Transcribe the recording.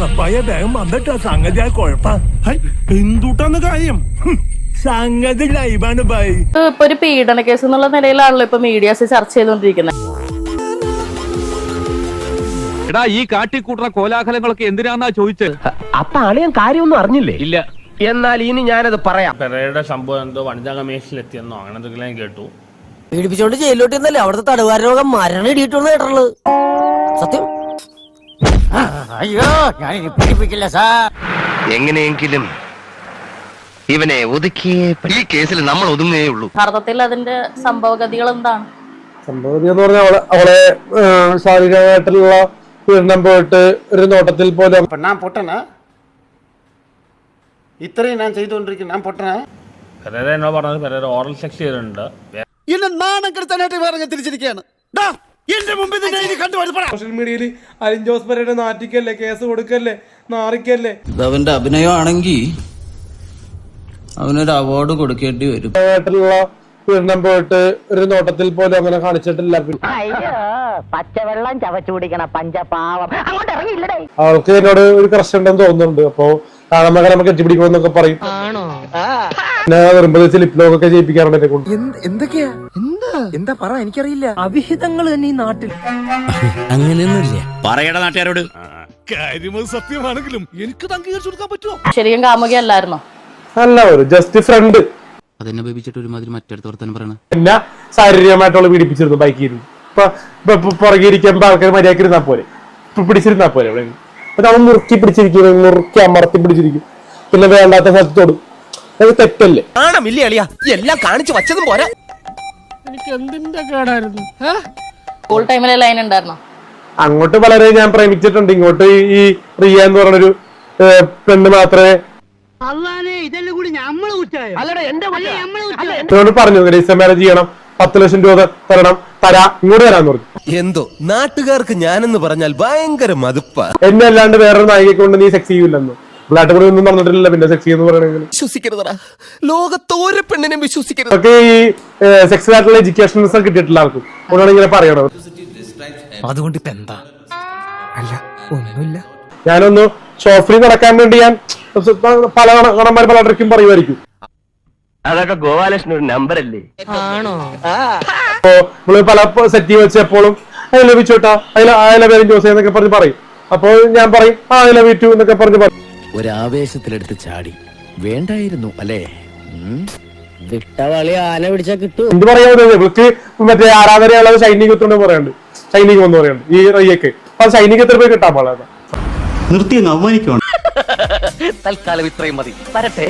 റപ്പായ വേഗം വന്നിട്ടാ. സംഗതി ആ കുഴപ്പ. എന്തുട്ടാന്ന് കാര്യം. സംഗതി ലൈവാണ് ബൈ ഇത് ഇപ്പൊ ഒരു പീഡന കേസ് എന്നുള്ള നിലയിലാണല്ലോ ഇപ്പൊ മീഡിയാസ് ചർച്ച ചെയ്തുകൊണ്ടിരിക്കുന്നത് എടാ ഈ കാട്ടിക്കൂട്ടുന്ന കോലാഹലങ്ങളൊക്കെ എന്തിനാന്നാ ചോദിച്ചത് അപ്പൊ അളിയൻ കാര്യമൊന്നും അറിഞ്ഞില്ലേ? ഇല്ല. എന്നാൽ ഇനി ഞാനത് പറയാം. പെരയുടെ സംഭവം എന്തോ വനിതാ കമ്മീഷനിലെത്തിയെന്നോ അങ്ങനെ എന്തെങ്കിലും കേട്ടു. പീഡിപ്പിച്ചോണ്ട് ജയിലിലോട്ട് ഇന്നല്ലേ അവിടുത്തെ തടവുകാരോഗം മരണം ഇടിയിട്ടുള്ള കേട്ടുള്ളത് സത്യം? അയ്യോ ഞാൻ പിടിപ്പിക്കില്ല സാർ. എങ്ങനെയെങ്കിലും ഇവനെ ഒതുക്കിയേ. ഈ കേസിൽ നമ്മൾ ഒതുങ്ങേ ഉള്ളൂ. ഭാരതത്തിൽ അതിന്റെ സംഭവഗതികൾ എന്താണ്? സംഭവഗതി എന്ന് പറഞ്ഞാൽ അവളെ അവളെ ശാരീരികമായിട്ടുള്ള പീഡനം പോയിട്ട് ഒരു നോട്ടത്തിൽ പോലെ ഞാൻ പൊട്ടനാ? ഇത്രയും ഞാൻ ചെയ്തുകൊണ്ടിരിക്കുന്നു. ഞാൻ പൊട്ടനാ? പെരേര എന്നോ പറഞ്ഞത് പെരേര ഓറൽ സെക്സ് ചെയ്തിട്ടുണ്ട് എന്നെ നാണം കെടുത്താനായിട്ട് പറഞ്ഞ് തിരിച്ചിരിക്കുകയാണ്. എന്റെ സോഷ്യൽ മീഡിയയിൽ അലിൻ ജോസ് പരയുടെ നാറ്റിക്കല്ലേ കേസ് കൊടുക്കല്ലേ നാറിക്കല്ലേ? അവന്റെ അഭിനയമാണെങ്കിൽ അവനൊരു അവാർഡ് കൊടുക്കേണ്ടി വരും. പീഡനം പോയിട്ട് ഒരു നോട്ടത്തിൽ പോലും അങ്ങനെ കാണിച്ചിട്ടില്ല. അയ്യോ പച്ചവെള്ളം ചവച്ചു കുടിക്കണ പഞ്ചപാവം. അങ്ങോട്ട് ഇറങ്ങിയില്ലേ അവൾക്ക് എന്നോട് ഒരു ക്രഷ് ഉണ്ടെന്ന് തോന്നുന്നുണ്ട്. അപ്പോ കാണാൻ നമുക്ക് എത്തിപ്പിടിക്കണമെന്നൊക്കെ പറയും. പിന്നെ നിർമ്മിതി ലിപ് ലോക്ക് ഒക്കെ ചെയ്യിപ്പിക്കാറുണ്ട് എന്നെ കൊണ്ട്. എന്തൊക്കെയാ? എന്താ പറ എനിക്കറിയില്ല. അവിഹിതങ്ങൾ തന്നെ ഈ നാട്ടിൽ. അങ്ങനെയൊന്നുമില്ല. പറയട നാട്ടുകാരോട്. ശരിക്കും കാമുകയല്ലായിരുന്നോ അല്ല ഒരു ജസ്റ്റ് ഫ്രണ്ട് അതെന്നെ ബേബിച്ചിട്ട് ഒരുമാതിരി മറ്റടുത്ത് തന്നെ പറയണ. പിന്നെ ശാരീരികമായിട്ടുള്ള പീഡിപ്പിച്ചിരുന്നു ബൈക്കിൽ. പുറകെ ഇരിക്കുമ്പോ ആൾക്കാർ മര്യാദയ്ക്ക് ഇരുന്നാ പോലെ പിടിച്ചിരുന്നാ പോലെ അവിടെ. അവൻ മുറുക്കി പിടിച്ചിരിക്കും മുറുക്കി അമർത്തി പിടിച്ചിരിക്കും. പിന്നെ വേണ്ടാത്ത സ്ഥലത്തോടും. അത് തെറ്റല്ലേ? ആണമില്ലേ അളിയ എല്ലാം കാണിച്ചു വച്ചതും പോരാ. സ്കൂൾ ടൈമിലെ ലൈൻ ഉണ്ടായിരുന്നോ? അങ്ങോട്ട് വളരെ ഞാൻ പ്രേമിച്ചിട്ടുണ്ട്. ഇങ്ങോട്ട് ഈ- റിയ എന്ന് പറഞ്ഞൊരു പെണ്ണ് മാത്രമേ അല്ലടാ എന്റെ എന്നോട് പറഞ്ഞു രജിസ്റ്റർ മാരേജ് ചെയ്യണം. പത്ത് ലക്ഷം രൂപ തരണം. തരാ. ഇങ്ങോട്ട് തരാന്ന് പറഞ്ഞു. എന്തോ? നാട്ടുകാർക്ക് ഞാനെന്ന് പറഞ്ഞാൽ ഭയങ്കര മതിപ്പാ. എന്നെ അല്ലാണ്ട് വേറൊരു നായികയെ കൊണ്ട് നീ സെക്സ് ചെയ്യൂലെന്ന് കൂടി ഒന്നും നടന്നിട്ടില്ല പിന്നെ സെക്സി എന്ന് പറയണെങ്കിൽ. വിശ്വസിക്കരുതടാ. ലോകത്തോരെ പെണ്ണിനെ വിശ്വസിക്കരുത്. ഒക്കെ ഈ സെക്സ് ആയിട്ടുള്ള എഡ്യൂക്കേഷൻസ് കിട്ടിയിട്ടില്ല ആർക്കും അതുകൊണ്ടാണ് ഇങ്ങനെ പറയണത്. അതുകൊണ്ട് ഇപ്പൊ എന്താ? അല്ല ഒന്നുമില്ല. ഞാനൊന്ന് ഷോഫ്രി നടക്കാൻ വേണ്ടി ഞാൻ പല കണന്മാർ പല ട്രിക്കും പറയുമായിരിക്കും. അതൊക്കെ ഗോപാലകൃഷ്ണൻ ഒരു നമ്പർ അല്ലേ? അപ്പോ നമ്മൾ പല സെറ്റ് വെച്ചപ്പോഴും ഐ ലവ് ചോട്ടാ. അതിൽ ഐ ലവ് ജോസ് എന്നൊക്കെ പറഞ്ഞ് പറയും. അപ്പോൾ ഞാൻ പറയും ആ ഐ ലവ് ടു എന്നൊക്കെ പറഞ്ഞ് പറയും. ഒരാവേശത്തിലെടുത്ത് ചാടി. വേണ്ടായിരുന്നു അല്ലേ? വിട്ടവളി ആന പിടിച്ചാ കിട്ടും. എന്ത് പറയാ ഇവൾക്ക് മറ്റേ ആരാധനയുള്ളത് സൈനിക എത്തുകൊണ്ട് പറയാണ്ട് ഷൈനിങ് എന്ന് പറയുന്നുണ്ട്. ഈ റയ്യക്ക്. അപ്പൊ സൈനിക എത്ര പേര് കിട്ടാൻ പാടില്ല തൽക്കാലം ഇത്രയും മതി. വരട്ടെ.